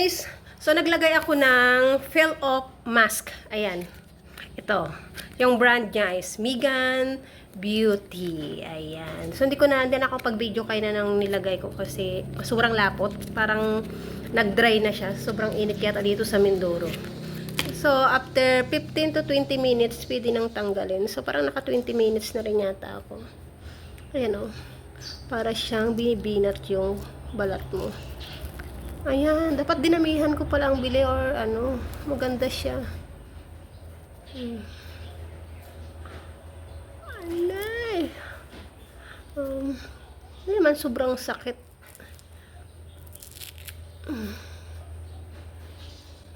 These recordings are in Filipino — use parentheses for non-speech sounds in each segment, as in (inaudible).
guys! So, naglagay ako ng fill up mask. Ayan. Ito. Yung brand niya is Megan Beauty. Ayan. So, hindi ko na, hindi na ako pag-video kayo na nang nilagay ko kasi sobrang lapot. Parang nag-dry na siya. Sobrang init yata dito sa Mindoro. So, after 15 to 20 minutes, pwede nang tanggalin. So, parang naka 20 minutes na rin yata ako. Ayan o. Para siyang binibinat yung balat mo. Ayan, dapat dinamihan ko pala ang bili or ano, maganda siya. Hmm. Alay. Um, hindi naman sobrang sakit. Hmm.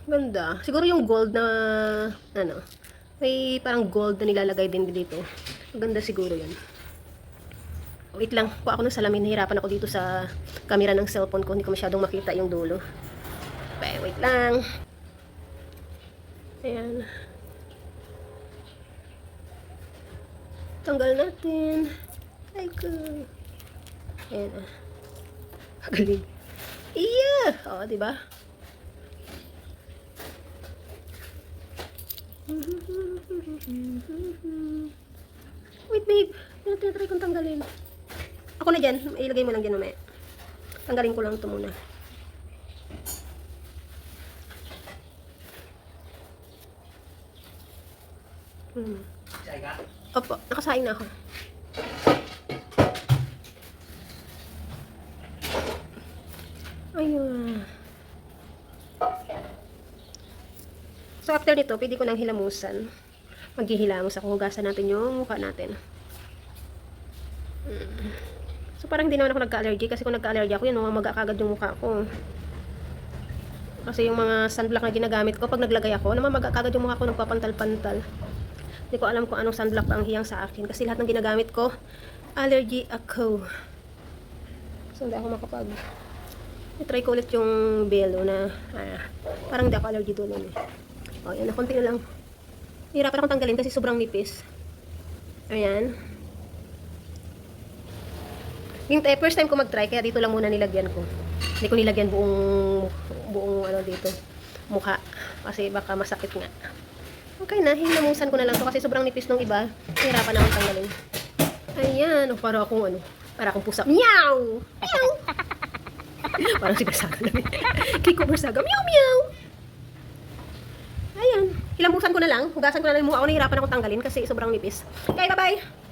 Ganda. Siguro yung gold na, ano, may parang gold na nilalagay din dito. Maganda siguro yan. Wait lang, kuha ako ng salamin. Nahirapan ako dito sa camera ng cellphone ko. Hindi ko masyadong makita yung dulo. Okay, wait lang. Ayan. Tanggal natin. Ay ko. Ayan ah. Galing. Iya! Oo, di ba? Wait, babe. Ano tinatry kong tanggalin? Ako na dyan. Ilagay mo lang dyan mamaya. Tanggalin ko lang ito muna. Hmm. Opo, nakasaing na ako. Ayun. So, after nito, pwede ko nang hilamusan. Maghihilamos ako. Hugasan natin yung mukha natin. Mm. So, parang hindi naman ako nagka-allergy. Kasi kung nagka-allergy ako, yun, mamaga kagad yung mukha ko. Kasi yung mga sunblock na ginagamit ko, pag naglagay ako, namamaga kagad yung mukha ko, nagpapantal-pantal. Hindi ko alam kung anong sunblock ang hiyang sa akin. Kasi lahat ng ginagamit ko, allergy ako. So, hindi ako makapag... I-try ko ulit yung Belo na ah, parang hindi ako allergy doon eh. O, yan, na konti na lang. Hirapan akong tanggalin kasi sobrang nipis. Ayan. Yung first time ko mag-try, kaya dito lang muna nilagyan ko. Hindi ko nilagyan buong, buong ano dito, mukha. Kasi baka masakit nga. Okay na, hinamusan ko na lang to kasi sobrang nipis nung iba. Hirapan akong tanggalin. Ayan, oh, para akong ano, para akong pusa. Meow! Meow! (laughs) Parang si Basaga lang. Kiko (laughs) Basaga, meow meow! Ayan, hilamusan ko na lang. Hugasan ko na lang yung mukha ko. Nahirapan akong tanggalin kasi sobrang nipis. Okay, bye-bye!